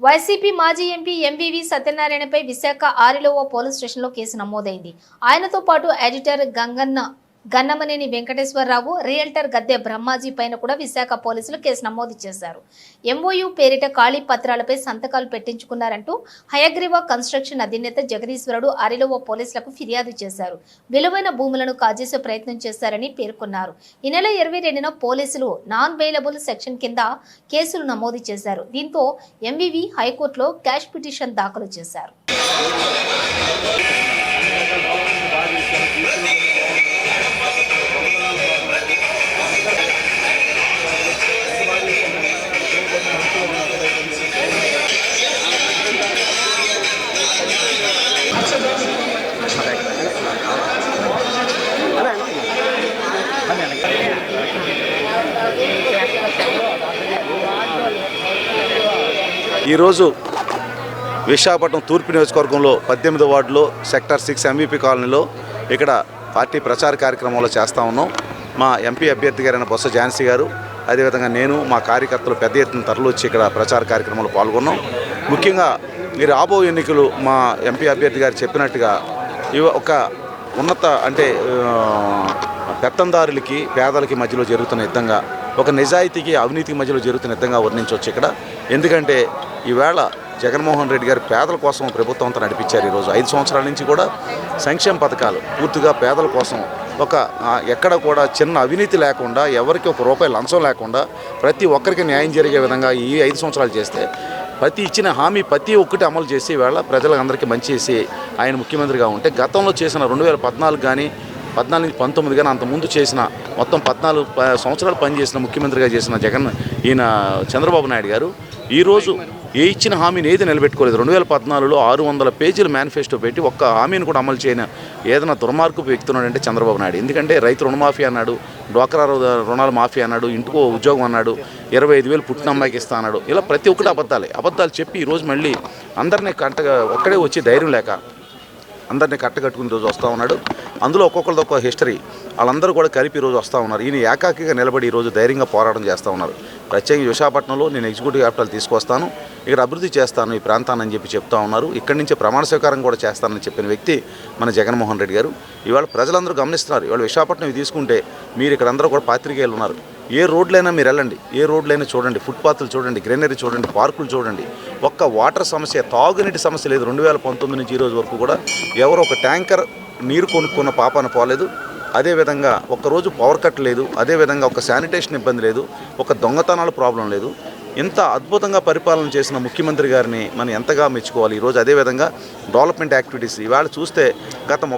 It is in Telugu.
వైసీపీ మాజీ ఎంపీ ఎంవివి సత్యనారాయణపై విశాఖ ఆరిలో ఓ పోలీస్ స్టేషన్లో కేసు నమోదైంది. ఆయనతో పాటు ఎడిటర్ గంగన్న గన్నమనేని వెంకటేశ్వరరావు రియల్టర్ గద్దె బ్రహ్మాజీ పైన కూడా విశాఖ పోలీసులు కేసు నమోదు చేశారు. ఎంఓయు పేరిట ఖాళీ పత్రాలపై సంతకాలు పెట్టించుకున్నారంటూ హయగ్రీవ కన్స్ట్రక్షన్ అధినేత జగదీశ్వరుడు అరిలో పోలీసులకు ఫిర్యాదు చేశారు. విలువైన భూములను కాజేసే ప్రయత్నం చేశారని పేర్కొన్నారు. ఈ నెల ఇరవై రెండున పోలీసులు నాన్ వెయిలబుల్ సెక్షన్ కింద కేసులు నమోదు చేశారు. దీంతో ఎంవివి హైకోర్టులో క్యాష్ పిటిషన్ దాఖలు చేశారు. ఈరోజు విశాఖపట్నం తూర్పు నియోజకవర్గంలో పద్దెనిమిదో వార్డులో సెక్టర్ సిక్స్ ఎంవీపీ కాలనీలో ఇక్కడ పార్టీ ప్రచార కార్యక్రమంలో చేస్తూ ఉన్నాం. మా ఎంపీ అభ్యర్థి గారైన బొత్స ఝాన్సీ గారు అదేవిధంగా నేను మా కార్యకర్తలు పెద్ద ఎత్తున తరలి వచ్చి ఇక్కడ ప్రచార కార్యక్రమంలో పాల్గొన్నాం. ముఖ్యంగా ఈ రాబో ఎన్నికలు మా ఎంపీ అభ్యర్థి గారు చెప్పినట్టుగా ఇవ ఒక ఉన్నత అంటే పెత్తందారులకి పేదలకి మధ్యలో జరుగుతున్న యుద్ధంగా ఒక నిజాయితీకి అవినీతికి మధ్యలో జరుగుతున్న యుద్ధంగా వర్ణించవచ్చు ఇక్కడ. ఎందుకంటే ఈవేళ జగన్మోహన్ రెడ్డి గారు పేదల కోసం ప్రభుత్వం అంతా నడిపించారు ఈరోజు. ఐదు సంవత్సరాల నుంచి కూడా సంక్షేమ పథకాలు పూర్తిగా పేదల కోసం ఒక ఎక్కడ కూడా చిన్న అవినీతి లేకుండా ఎవరికి ఒక రూపాయి లంచం లేకుండా ప్రతి ఒక్కరికి న్యాయం జరిగే విధంగా ఈ ఐదు సంవత్సరాలు చేస్తే ప్రతి ఇచ్చిన హామీ ప్రతి ఒక్కటి అమలు చేసి వేళ ప్రజలందరికీ మంచి చేసి ఆయన ముఖ్యమంత్రిగా ఉంటే గతంలో చేసిన రెండు వేల పద్నాలుగు కానీ పద్నాలుగు నుంచి పంతొమ్మిది కానీ అంతకుముందు చేసిన మొత్తం పద్నాలుగు ప- సంవత్సరాలు పనిచేసిన ముఖ్యమంత్రిగా చేసిన జగన్ ఈయన చంద్రబాబు నాయుడు గారు ఈరోజు ఏ ఇచ్చిన హామీని ఏది నిలబెట్టుకోలేదు. రెండు వేల పద్నాలుగులో ఆరు వందల పేజీల మేనిఫెస్టో పెట్టి ఒక్క హామీని కూడా అమలు చేయని ఏదైనా దుర్మార్గపు వ్యక్తి చంద్రబాబు నాయుడు. ఎందుకంటే రైతు రుణమాఫీ అన్నాడు డ్వాక్రా రు- రుణాల మాఫీ అన్నాడు ఇంటికో ఉద్యోగం అన్నాడు ఇరవై ఐదు వేలు పుట్టిన అమ్మాయికి ఇస్తా అన్నాడు. ఇలా ప్రతి ఒక్కటి అబద్ధాలే. అబద్ధాలు చెప్పి ఈరోజు మళ్ళీ అందరినీ కంటగా ఒక్కడే వచ్చి ధైర్యం లేక అందరినీ కట్టగట్టుకుని రోజు వస్తూ ఉన్నాడు. అందులో ఒక్కొక్కరిది ఒక్కొక్క హిస్టరీ. వాళ్ళందరూ కూడా కలిపి ఈరోజు వస్తూ ఉన్నారు. ఈయన ఏకాకిగా నిలబడి ఈరోజు ధైర్యంగా పోరాటం చేస్తూ ఉన్నారు. ప్రత్యేక విశాఖపట్నంలో నేను ఎగ్జిక్యూటివ్ క్యాపిటల్ తీసుకొస్తాను ఇక్కడ అభివృద్ధి చేస్తాను ఈ ప్రాంతాన్ని అని చెప్పి చెప్తా ఉన్నారు. ఇక్కడి నుంచే ప్రమాణ స్వీకారం కూడా చేస్తానని చెప్పిన వ్యక్తి మన జగన్మోహన్ రెడ్డి గారు. ఇవాళ ప్రజలందరూ గమనిస్తున్నారు. ఇవాళ విశాఖపట్నం తీసుకుంటే మీరు ఇక్కడ అందరూ కూడా పాత్రికేయులు ఉన్నారు. ఏ రోడ్లైనా మీరు వెళ్ళండి. ఏ రోడ్లైనా చూడండి. ఫుట్పాత్లు చూడండి. గ్రీనరీ చూడండి. పార్కులు చూడండి. ఒక్క వాటర్ సమస్య తాగునీటి సమస్య లేదు. రెండు వేల పంతొమ్మిది నుంచి ఈ రోజు వరకు కూడా ఎవరో ఒక ట్యాంకర్ నీరు కొనుక్కున్న పాపాన పోలేదు. అదేవిధంగా ఒక్కరోజు పవర్ కట్ లేదు. అదేవిధంగా ఒక శానిటేషన్ ఇబ్బంది లేదు. ఒక దొంగతనాల ప్రాబ్లం లేదు. ఇంత అద్భుతంగా పరిపాలన చేసిన ముఖ్యమంత్రి గారిని మనం ఎంతగా మెచ్చుకోవాలి? ఈరోజు అదేవిధంగా డెవలప్మెంట్ యాక్టివిటీస్ ఇవాళ చూస్తే గత ముప్పై